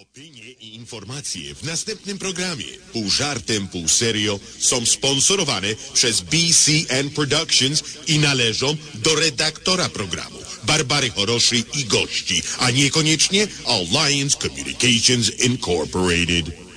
Opinie i informacje w następnym programie, pół żartem, pół serio, są sponsorowane przez BCN Productions i należą do redaktora programu, Barbary Choroszy i gości, a niekoniecznie Alliance Communications Incorporated.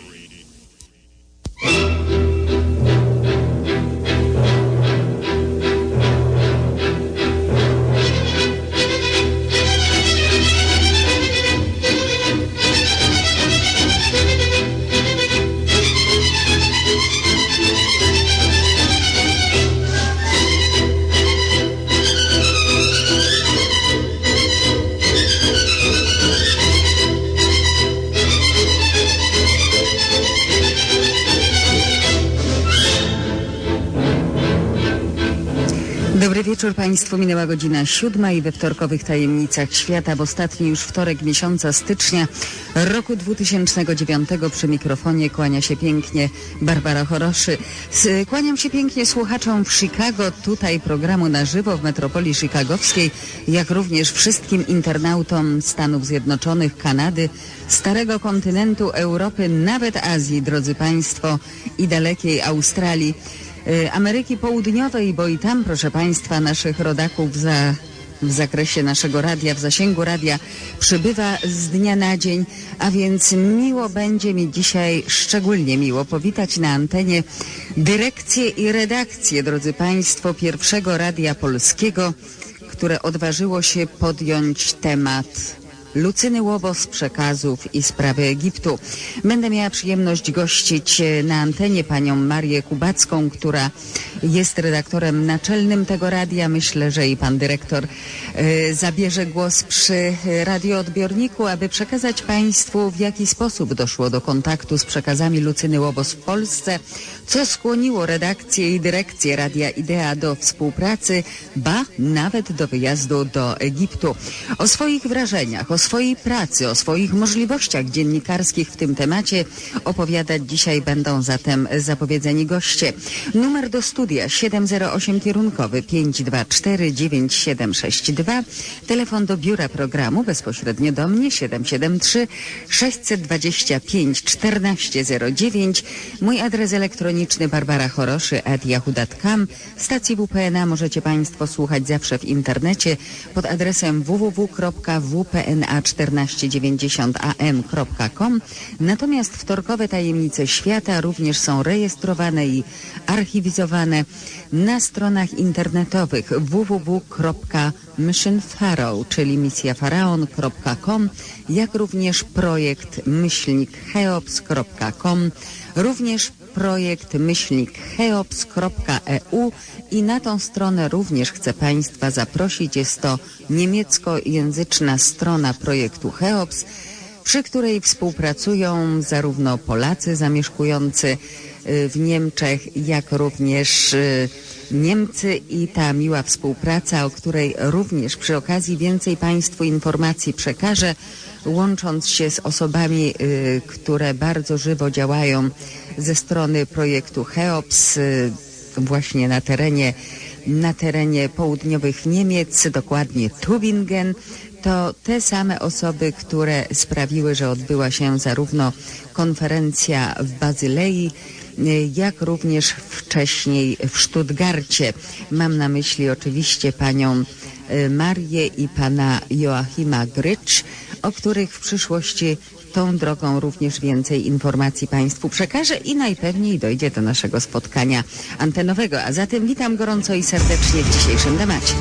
Wieczór Państwu. Minęła godzina siódma i we wtorkowych tajemnicach świata w ostatni już wtorek miesiąca stycznia roku 2009 przy mikrofonie kłania się pięknie Barbara Choroszy. Kłaniam się pięknie słuchaczom w Chicago, tutaj programu na żywo w metropolii chicagowskiej, jak również wszystkim internautom Stanów Zjednoczonych, Kanady, Starego Kontynentu, Europy, nawet Azji, drodzy Państwo, i dalekiej Australii. Y, Ameryki Południowej, bo i tam, proszę Państwa, naszych rodaków za, w zakresie naszego radia, w zasięgu radia przybywa z dnia na dzień, a więc miło będzie mi dzisiaj, szczególnie miło powitać na antenie dyrekcję i redakcję, drodzy Państwo, pierwszego radia polskiego, które odważyło się podjąć temat Lucyny Łobos, przekazów i sprawy Egiptu. Będę miała przyjemność gościć e, na antenie panią Marię Kubacką, która jest redaktorem naczelnym tego radia. Myślę, że i pan dyrektor e, zabierze głos przy radioodbiorniku, aby przekazać państwu, w jaki sposób doszło do kontaktu z przekazami Lucyny Łobos w Polsce, co skłoniło redakcję i dyrekcję Radia Idea do współpracy, ba nawet do wyjazdu do Egiptu. O swoich wrażeniach, o swojej pracy, o swoich możliwościach dziennikarskich w tym temacie opowiadać dzisiaj będą zatem zapowiedzeni goście. Numer do studia 708 kierunkowy 524 9762. Telefon do biura programu bezpośrednio do mnie 773 625 1409. Mój adres elektroniczny barbara choroszy at yahoo.com. Stacji WPNA możecie Państwo słuchać zawsze w internecie pod adresem www.wpna1490am.com. Natomiast wtorkowe tajemnice świata również są rejestrowane i archiwizowane na stronach internetowych www.missionpharaoh, czyli misjafaraon.com, jak również projekt myślnik cheops.com, również projekt myślnik cheops.eu i na tą stronę również chcę Państwa zaprosić. Jest to niemieckojęzyczna strona projektu Cheops, przy której współpracują zarówno Polacy zamieszkujący y, w Niemczech, jak również y, Niemcy i ta miła współpraca, o której również przy okazji więcej Państwu informacji przekażę, łącząc się z osobami, y, które bardzo żywo działają ze strony projektu Cheops y, właśnie na terenie na terenie południowych Niemiec, dokładnie Tübingen, to te same osoby, które sprawiły, że odbyła się zarówno konferencja w Bazylei, jak również wcześniej w Stuttgarcie. Mam na myśli oczywiście panią y, Marię i pana Joachima Grycz, o których w przyszłości tą drogą również więcej informacji Państwu przekażę i najpewniej dojdzie do naszego spotkania antenowego. A zatem witam gorąco i serdecznie w dzisiejszym temacie.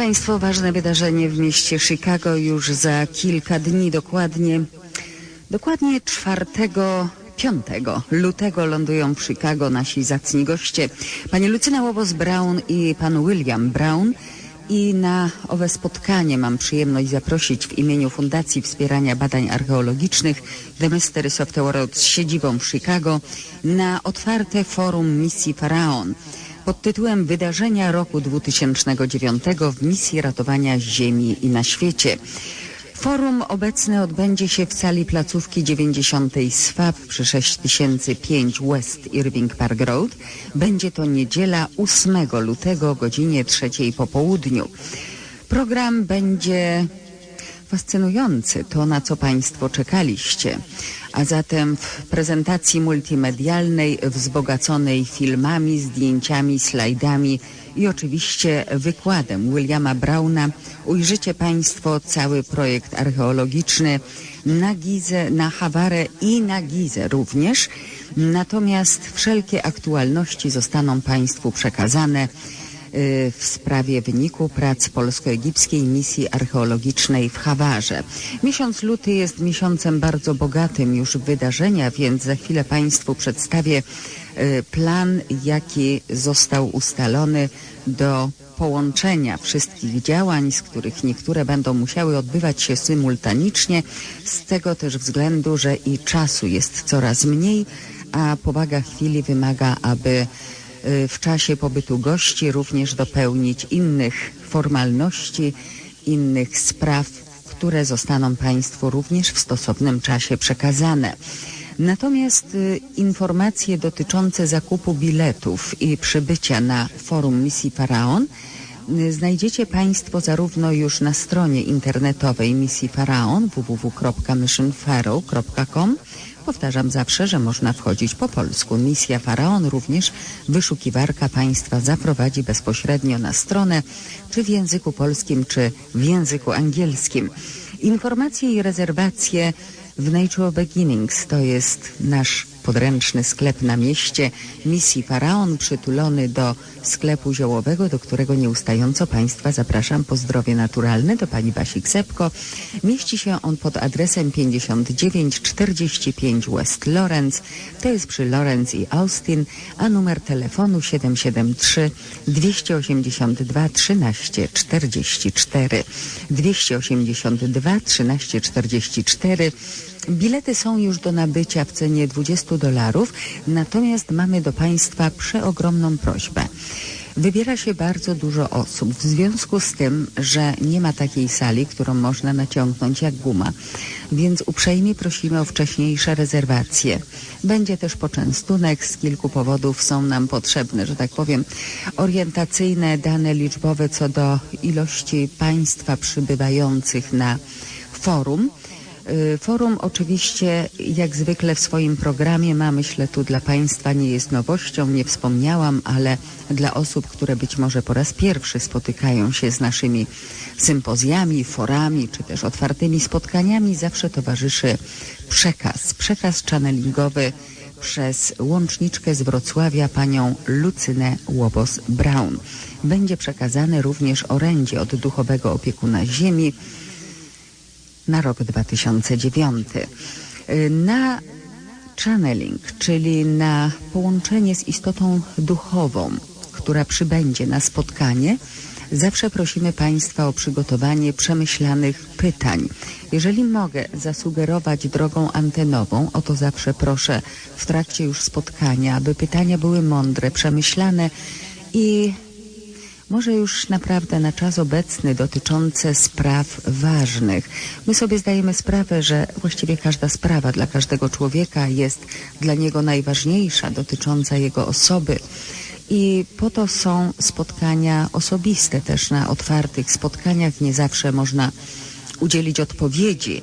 Państwo, ważne wydarzenie w mieście Chicago już za kilka dni, dokładnie, dokładnie 4 5 lutego lądują w Chicago nasi zacni goście, pani Lucyna Łobos-Brown i pan William Brown. I na owe spotkanie mam przyjemność zaprosić w imieniu Fundacji Wspierania Badań Archeologicznych The Mysteries of the World z siedzibą w Chicago na otwarte forum misji Faraon pod tytułem Wydarzenia roku 2009 w misji ratowania Ziemi i na świecie. Forum obecne odbędzie się w sali placówki 90 SWAP przy 6005 West Irving Park Road. Będzie to niedziela 8 lutego o godzinie 3 po południu. Program będzie fascynujący, to na co Państwo czekaliście. A zatem w prezentacji multimedialnej wzbogaconej filmami, zdjęciami, slajdami i oczywiście wykładem Williama Brauna ujrzycie Państwo cały projekt archeologiczny na Gizę, na Hawarę i na Gizę również. Natomiast wszelkie aktualności zostaną Państwu przekazane w sprawie wyniku prac polsko-egipskiej misji archeologicznej w Hawarze. Miesiąc luty jest miesiącem bardzo bogatym już w wydarzenia, więc za chwilę Państwu przedstawię y, plan, jaki został ustalony do połączenia wszystkich działań, z których niektóre będą musiały odbywać się symultanicznie, z tego też względu, że i czasu jest coraz mniej, a powaga chwili wymaga, aby y, w czasie pobytu gości również dopełnić innych formalności, innych spraw, które zostaną Państwu również w stosownym czasie przekazane. Natomiast y, informacje dotyczące zakupu biletów i przybycia na forum misji Faraon y, znajdziecie Państwo zarówno już na stronie internetowej misji Faraon www.missionpharaoh.com Powtarzam zawsze, że można wchodzić po polsku. Misja Faraon również wyszukiwarka Państwa zaprowadzi bezpośrednio na stronę, czy w języku polskim, czy w języku angielskim. Informacje i rezerwacje w Nature Beginnings to jest nasz podręczny sklep na mieście misji Faraon przytulony do sklepu ziołowego, do którego nieustająco Państwa zapraszam. Po zdrowie naturalne do Pani Basi Ksepko. Mieści się on pod adresem 5945 West Lawrence, to jest przy Lawrence i Austin, a numer telefonu 773 282 13 44 282 13 44 Bilety są już do nabycia w cenie 20 dolarów, natomiast mamy do Państwa przeogromną prośbę. Wybiera się bardzo dużo osób. W związku z tym, że nie ma takiej sali, którą można naciągnąć jak guma, więc uprzejmie prosimy o wcześniejsze rezerwacje. Będzie też poczęstunek, z kilku powodów są nam potrzebne, że tak powiem, orientacyjne dane liczbowe co do ilości państwa przybywających na forum. Y, forum oczywiście jak zwykle w swoim programie ma, myślę tu dla Państwa nie jest nowością, nie wspomniałam, ale dla osób, które być może po raz pierwszy spotykają się z naszymi sympozjami, forami, czy też otwartymi spotkaniami, zawsze towarzyszy przekaz, przekaz channelingowy przez łączniczkę z Wrocławia panią Lucynę Łobos-Brown. Będzie przekazane również orędzie od duchowego opiekuna ziemi, na rok 2009. Na channeling, czyli na połączenie z istotą duchową, która przybędzie na spotkanie, zawsze prosimy Państwa o przygotowanie przemyślanych pytań. Jeżeli mogę zasugerować drogą antenową, o to zawsze proszę w trakcie już spotkania, aby pytania były mądre, przemyślane i może już naprawdę na czas obecny dotyczące spraw ważnych. My sobie zdajemy sprawę, że właściwie każda sprawa dla każdego człowieka jest dla niego najważniejsza, dotycząca jego osoby. I po to są spotkania osobiste też na otwartych spotkaniach. Nie zawsze można udzielić odpowiedzi,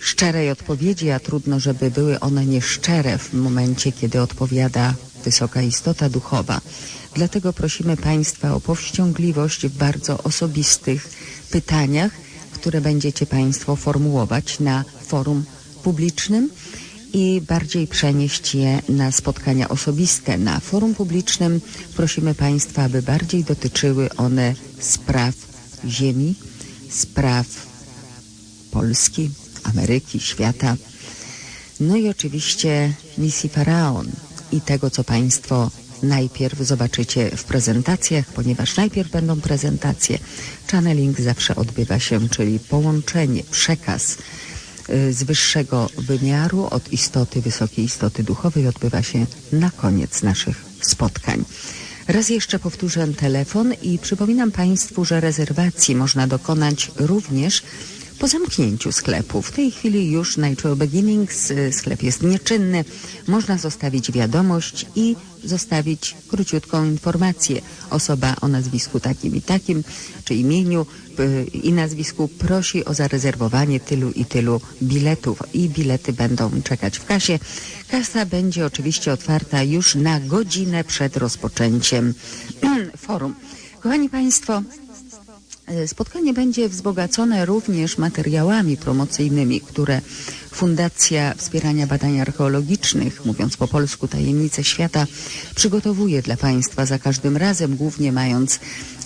szczerej odpowiedzi, a trudno, żeby były one nieszczere w momencie, kiedy odpowiada wysoka istota duchowa. Dlatego prosimy Państwa o powściągliwość w bardzo osobistych pytaniach, które będziecie Państwo formułować na forum publicznym i bardziej przenieść je na spotkania osobiste. Na forum publicznym prosimy Państwa, aby bardziej dotyczyły one spraw ziemi, spraw Polski, Ameryki, świata. No i oczywiście misji Faraon i tego, co Państwo najpierw zobaczycie w prezentacjach, ponieważ najpierw będą prezentacje. Channeling zawsze odbywa się, czyli połączenie, przekaz y, z wyższego wymiaru od istoty, wysokiej istoty duchowej odbywa się na koniec naszych spotkań. Raz jeszcze powtórzę telefon i przypominam Państwu, że rezerwacji można dokonać również po zamknięciu sklepu. W tej chwili już Natural Beginnings, sklep jest nieczynny. Można zostawić wiadomość i zostawić króciutką informację. Osoba o nazwisku takim i takim, czy imieniu i nazwisku prosi o zarezerwowanie tylu i tylu biletów i bilety będą czekać w kasie. Kasa będzie oczywiście otwarta już na godzinę przed rozpoczęciem forum. Kochani Państwo, Spotkanie będzie wzbogacone również materiałami promocyjnymi, które Fundacja Wspierania Badań Archeologicznych, mówiąc po polsku Tajemnice Świata, przygotowuje dla Państwa za każdym razem, głównie mając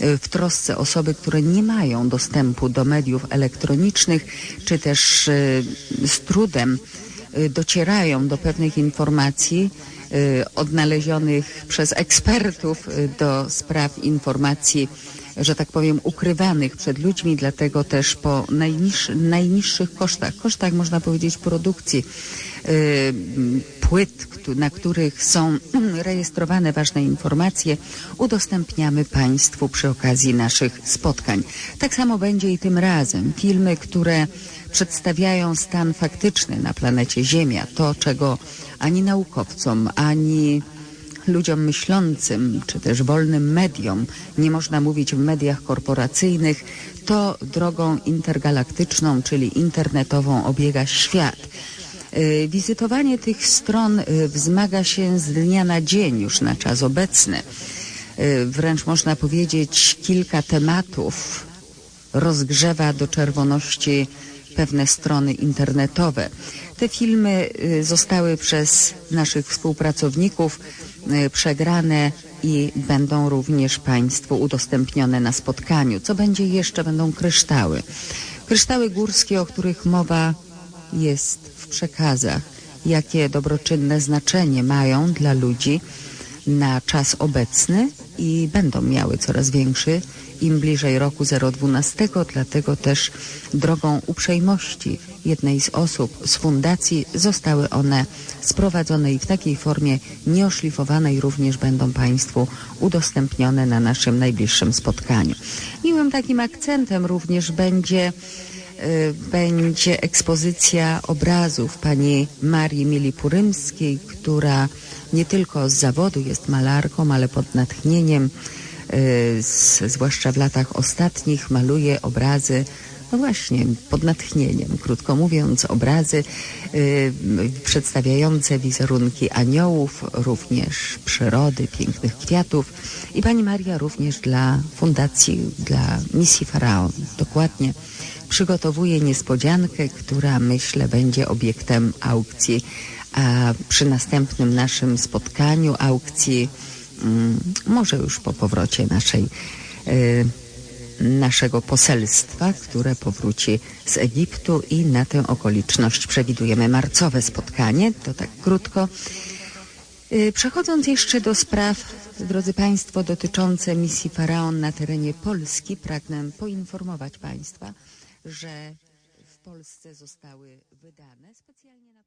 e, w trosce osoby, które nie mają dostępu do mediów elektronicznych, czy też e, z trudem docierają do pewnych informacji, odnaleźionych przez ekspertów do spraw informacji że tak powiem, ukrywanych przed ludźmi, dlatego też po najniż, najniższych kosztach, kosztach można powiedzieć produkcji yy, płyt, na których są rejestrowane ważne informacje, udostępniamy Państwu przy okazji naszych spotkań. Tak samo będzie i tym razem. Filmy, które przedstawiają stan faktyczny na planecie Ziemia, to czego ani naukowcom, ani ludziom myślącym, czy też wolnym mediom, nie można mówić w mediach korporacyjnych, to drogą intergalaktyczną, czyli internetową obiega świat. Y, wizytowanie tych stron y, wzmaga się z dnia na dzień już na czas obecny. Y, wręcz można powiedzieć kilka tematów rozgrzewa do czerwoności pewne strony internetowe. Te filmy zostały przez naszych współpracowników przegrane i będą również Państwu udostępnione na spotkaniu. Co będzie jeszcze? Będą kryształy. Kryształy górskie, o których mowa jest w przekazach. Jakie dobroczynne znaczenie mają dla ludzi na czas obecny i będą miały coraz większy im bliżej roku 012, dlatego też drogą uprzejmości jednej z osób z fundacji zostały one sprowadzone i w takiej formie nieoszlifowanej również będą Państwu udostępnione na naszym najbliższym spotkaniu. Miłym takim akcentem również będzie y, będzie ekspozycja obrazów pani Marii Mili Purymskiej, która nie tylko z zawodu jest malarką, ale pod natchnieniem Y, zwłaszcza w latach ostatnich, maluje obrazy no właśnie, pod natchnieniem, krótko mówiąc, obrazy y, przedstawiające wizerunki aniołów, również przyrody, pięknych kwiatów. I pani Maria również dla fundacji, dla misji Faraon, dokładnie przygotowuje niespodziankę, która myślę będzie obiektem aukcji. A przy następnym naszym spotkaniu aukcji może już po powrocie naszej, e, naszego poselstwa, które powróci z Egiptu i na tę okoliczność przewidujemy marcowe spotkanie, to tak krótko. E, przechodząc jeszcze do spraw, drodzy Państwo, dotyczące misji Faraon na terenie Polski, pragnę poinformować Państwa, że w Polsce zostały wydane specjalnie.